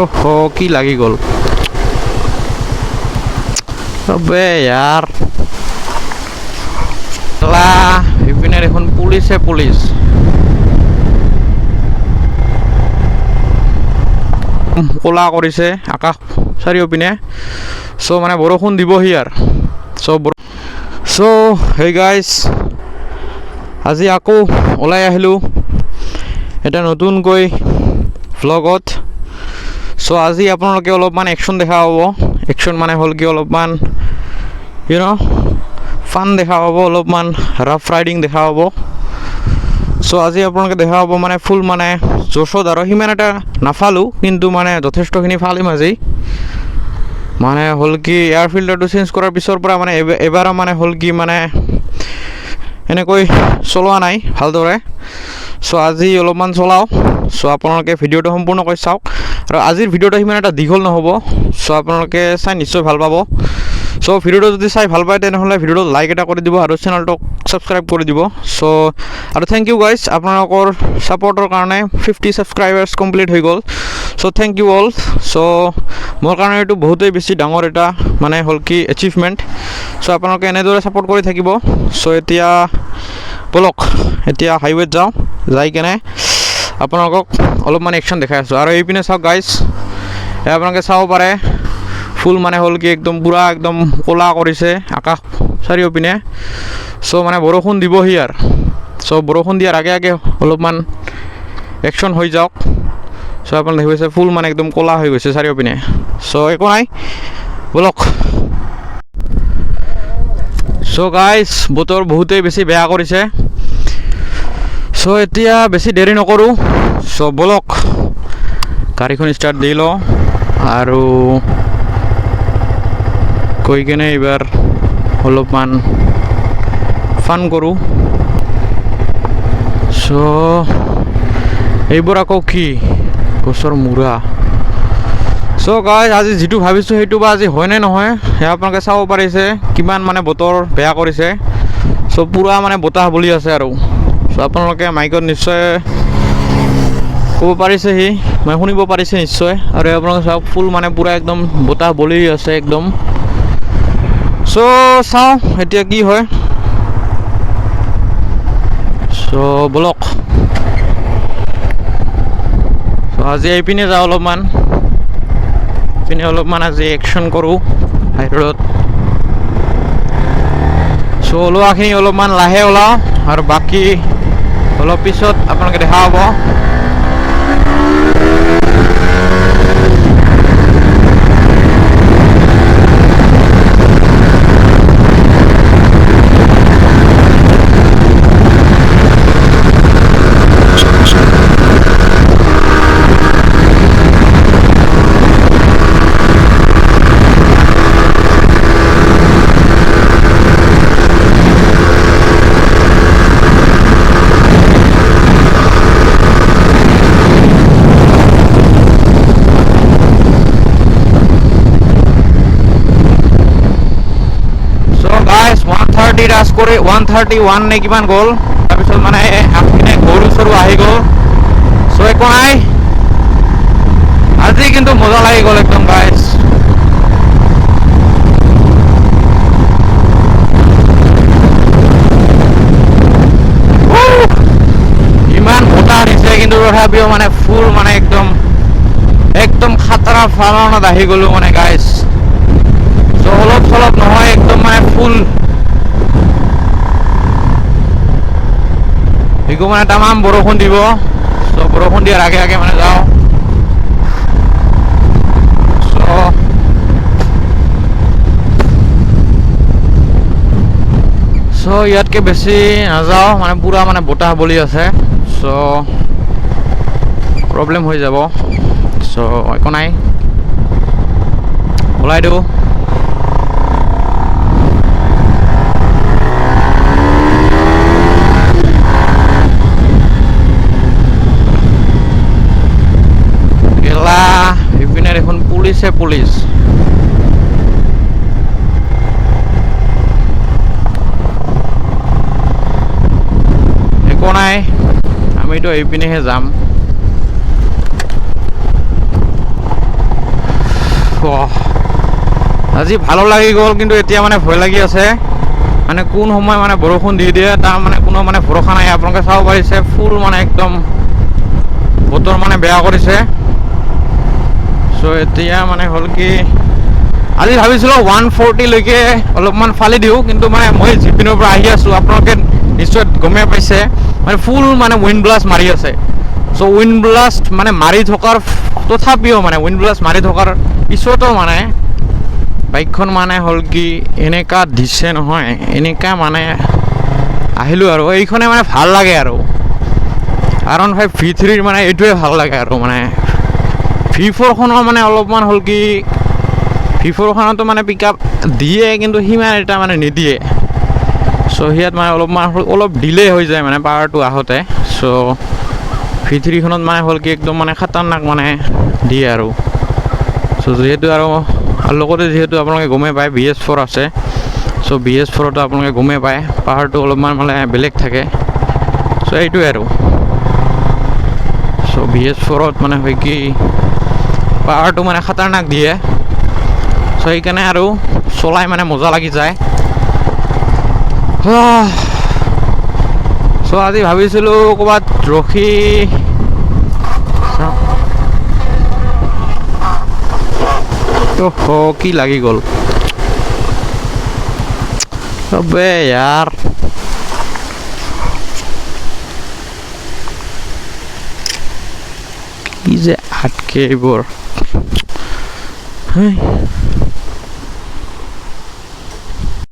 ওহ, কি লাগি গ'ল। অবে ইয়াৰ লা ইপিনে দেখোন পুলিচে পুলিচ ক'লা কৰিছে আকাশ চাৰিওপিনে চ' মানে বৰষুণ দিবহি আৰু চ' চ' হেই গাইজ আজি আকৌ ওলাই আহিলোঁ। এটা নতুনকৈ ভ্লগত চ' আজি আপোনালোকে অলপমান একশ্যন দেখা পাব একশ্যন মানে হ'ল কি অলপমান ইউ ন' ফান দেখা পাব অলপমান ৰাফ ৰাইডিং দেখা পাব চ' আজি আপোনালোকে দেখা পাব মানে ফুল মানে জোচত আৰু সিমান এটা নাফালোঁ, কিন্তু মানে যথেষ্টখিনি ফালিম আজি মানে হ'ল কি এয়াৰ ফিল্টাৰটো চেঞ্জ কৰাৰ পিছৰ পৰা মানে এব- এবাৰো মানে হ'ল কি মানে এনেকৈ চলোৱা নাই ভালদৰে। চ' আজি অলপমান চলাওঁ। চ' আপোনালোকে ভিডিঅ'টো সম্পূৰ্ণকৈ চাওক। আৰু আজিৰ ভিডিঅ'টো সিমান এটা দীঘল নহ'ব, চ' আপোনালোকে চাই নিশ্চয় ভালো পাব। চ' ভিডিঅ'টো যদি চাই ভালো পায়, তেনেহ'লে ভিডিঅ'টো লাইক এটা কৰি দিব আৰু চেনেলটোক ছাবস্ক্ৰাইব কৰি দিব। চ' আৰু থেংক ইউ গাইজ আপোনালোকৰ ছাপৰ্টৰ কাৰণে ফিফটি ছাবস্ক্ৰাইবাৰ্ছ কমপ্লিট হৈ গ'ল। চ' থেংক ইউ অল চ' মোৰ কাৰণে এইটো বহুতেই বেছি ডাঙৰ এটা মানে হ'ল কি এচিভমেণ্ট চ' আপোনালোকে এনেদৰে ছাপৰ্ট কৰি থাকিব। চ' এতিয়া ব'লক, এতিয়া হাইৱেত যাওঁ, যাই কেনে আপোনালোকক অলপমান একশ্যন দেখাই আছোঁ। আৰু এইপিনে চাওক গাইজ আপোনালোকে চাব পাৰে ফুল মানে হ'ল কি একদম পূৰা একদম ক'লা কৰিছে আকাশ চাৰিওপিনে। চ' মানে বৰষুণ দিবহি আৰু। চ' বৰষুণ দিয়াৰ আগে আগে অলপমান একশ্যন হৈ যাওক। চ' আপোনালোকে দেখি পাইছে ফুল মানে একদম ক'লা হৈ গৈছে চাৰিওপিনে। চ' একো নাই, ব'লক। চ' গাইজ বতৰ বহুতেই বেছি বেয়া কৰিছে। চ' এতিয়া বেছি দেৰি নকৰোঁ। চ' ব'লক, গাড়ীখন ষ্টাৰ্ট দি লওঁ আৰু গৈ কেনে এইবাৰ অলপমান ফান কৰোঁ। চ' এইবোৰ আকৌ কি? গছৰ মূৰা। চ' গাইজ আজি যিটো ভাবিছোঁ সেইটো বা আজি হয়নে নহয়, সেয়া আপোনালোকে চাব পাৰিছে। কিমান মানে বতৰ বেয়া কৰিছে। চ' পূৰা মানে বতাহ বলি আছে আৰু। আপোনালোকে মাইকত নিশ্চয় ক'ব পাৰিছেহি মানে শুনিব পাৰিছে নিশ্চয়। আৰু আপোনালোকে চাওক, ফুল মানে পূৰা একদম বতাহ বলি আছে একদম। চ' চাওঁ এতিয়া কি হয়। চ' ব'লক। চ' আজি এইপিনে যাওঁ অলপমান। পিনে অলপমান আজি একশ্যন কৰোঁ হাইৰোডত চ' ওলোৱাখিনি অলপমান লাহে ওলাওঁ, আৰু বাকী অলপ পিছত আপোনালোকে দেখা পাব চ' গাইছ ওৱান ৰাজ কৰি ওৱান থাৰ্টি ওৱান নে কিমান গ'ল। তাৰপিছত মানে আগপিনে গৰু চৰু আহি গ'ল। চ' একো নাই। আজি কিন্তু মজা লাগি গ'ল একদম গাইছ ইমান বতাহ দিছে কিন্তু তথাপিও মানে ফুল মানে একদম একদম খাতৰা ফালনত আহি গ'লোঁ মানে গাইছ চ' অলপ চলপ নহয়, একদম মানে ফুল একো মানে তামাম বৰষুণ দিব। চ' বৰষুণ দিয়াৰ আগে আগে মানে যাওঁ। চ' ইয়াতকৈ বেছি নাযাওঁ মানে পূৰা মানে বতাহ বলি আছে। চ' প্ৰব্লেম হৈ যাব। চ' একো নাই। ওলাই দিওঁ। দিছে পুলিশ। একো নাই, আমিতো এইপিনেহে যাম। আজি ভালো লাগি গ'ল, কিন্তু এতিয়া মানে ভয় লাগি আছে। মানে কোন সময় মানে বৰষুণ দি দিয়ে, তাৰ মানে কোনো মানে ভৰসা নাই। আপোনালোকে চাব পাৰিছে ফুল মানে একদম বতৰ মানে বেয়া কৰিছে। চ' এতিয়া মানে হ'ল কি, আজি ভাবিছিলোঁ ওৱান ফৰ্টিলৈকে অলপমান ফালি দিওঁ, কিন্তু মানে মই জিপিনৰ পৰা আহি আছোঁ, আপোনালোকে নিশ্চয় গমেই পাইছে মানে ফুল মানে উইণ্ড ব্লাষ্ট মাৰি আছে। চ' উইণ্ড ব্লাষ্ট মানে মাৰি থকাৰ, তথাপিও মানে উইণ্ড ব্লাষ্ট মাৰি থকাৰ পিছতো মানে বাইকখন মানে হ'ল কি, এনেকা দিছে নহয়, এনেকা মানে আহিলোঁ আৰু, এইখনে মানে ভালো লাগে আৰু। ওৱান ফাইভ ভি থ্ৰীৰ মানে এইটোৱে ভালো লাগে আৰু মানে। ভি ফ'ৰখনৰ মানে অলপমান হ'ল কি ভি ফ'ৰখনতো মানে পিক আপ দিয়ে, কিন্তু সিমান এটা মানে নিদিয়ে। চ' সিয়াত মানে অলপমান অলপ ডিলে হৈ যায় মানে পাৱাৰটো আহোঁতে। চ' ভি থ্ৰীখনত মানে হ'ল কি, একদম মানে খাতাৰনাক মানে দিয়ে আৰু। চ' যিহেতু আৰু লগতে যিহেতু আপোনালোকে গমেই পায়, বি এছ ফ'ৰ আছে। চ' বি এছ ফ'ৰতো আপোনালোকে গমেই পায়, পাৱাৰটো অলপমান মানে বেলেগ থাকে। চ' এইটোৱে আৰু। চ' বি এছ ফ'ৰত মানে হয় কি পাৱাৰটো মানে খাটাৰনাক দিয়ে। চ' সেইকাৰণে আৰু চলাই মানে মজা লাগি যায়। চ' আজি ভাবিছিলোঁ কবাত ৰখি কি লাগি গ'ল। অবে ইয়াৰ। কি যে আটকে এইবোৰ। เ